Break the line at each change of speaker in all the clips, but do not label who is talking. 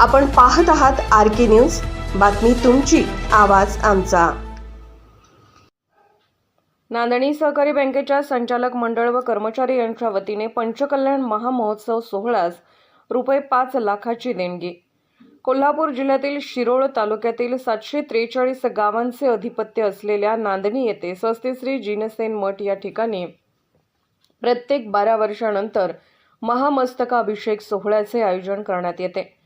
आपण पाहत आहात आर के न्यूज. बातमी तुमची आवाज आमचा. नांदणी सहकारी बँकेच्या संचालक मंडळ व कर्मचारी यांच्या वतीने पंचकल्याण महामहोत्सव सोहळ्यास रुपये पाच लाखाची देणगी. कोल्हापूर जिल्ह्यातील शिरोळ तालुक्यातील सातशे त्रेचाळीस गावांचे अधिपत्य असलेल्या नांदणी येथे स्वस्तिश्री जिनसेन मठ या ठिकाणी प्रत्येक बारा वर्षानंतर महामस्तकाभिषेक सोहळ्याचे आयोजन करण्यात येते.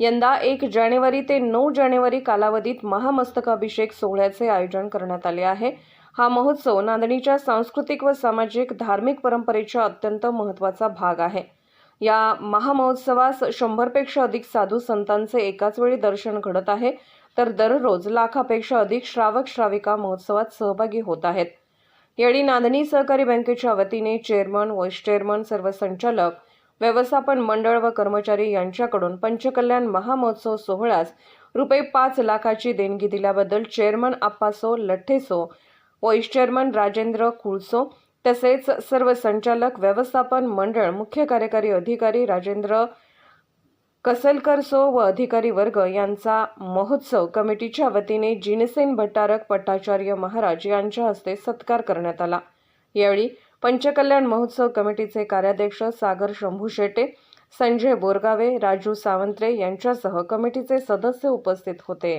यंदा एक जानेवारी ते नऊ जानेवारी कालावधीत महामस्तकाभिषेक सोहळ्याचे आयोजन करण्यात आले आहे. हा महोत्सव नांदणीच्या सांस्कृतिक व सामाजिक धार्मिक परंपरेचा अत्यंत महत्त्वाचा भाग आहे. या महामहोत्सवास शंभरपेक्षा अधिक साधू संतांचे एकाच वेळी दर्शन घडत आहे. तर दररोज लाखापेक्षा अधिक श्रावक श्राविका महोत्सवात सहभागी होत आहेत. यावेळी नांदणी सहकारी बँकेच्या वतीने चेअरमन व्हाईस चेअरमन सर्व संचालक व्यवस्थापन मंडळ व कर्मचारी यांच्याकडून पंचकल्याण महामहोत्सव सोहळ्यास रुपये पाच लाखाची देणगी दिल्याबद्दल chairman Appaso Lattheso vice chairman Rajendra Kulso तसेच सर्व संचालक व्यवस्थापन मंडळ मुख्य कार्यकारी अधिकारी राजेंद्र कसलकर सो व अधिकारी वर्ग यांचा महोत्सव कमिटीच्या वतीने जिनसेन भट्टारक पट्टाचार्य महाराज यांच्या हस्ते सत्कार करण्यात आला. यावेळी पंचकल्याण महोत्सव कमिटीचे कार्याध्यक्ष सागर शंभू शेटे संजय बोरगावे राजू सावंत्रे यांच्यासह कमिटीचे सदस्य उपस्थित होते.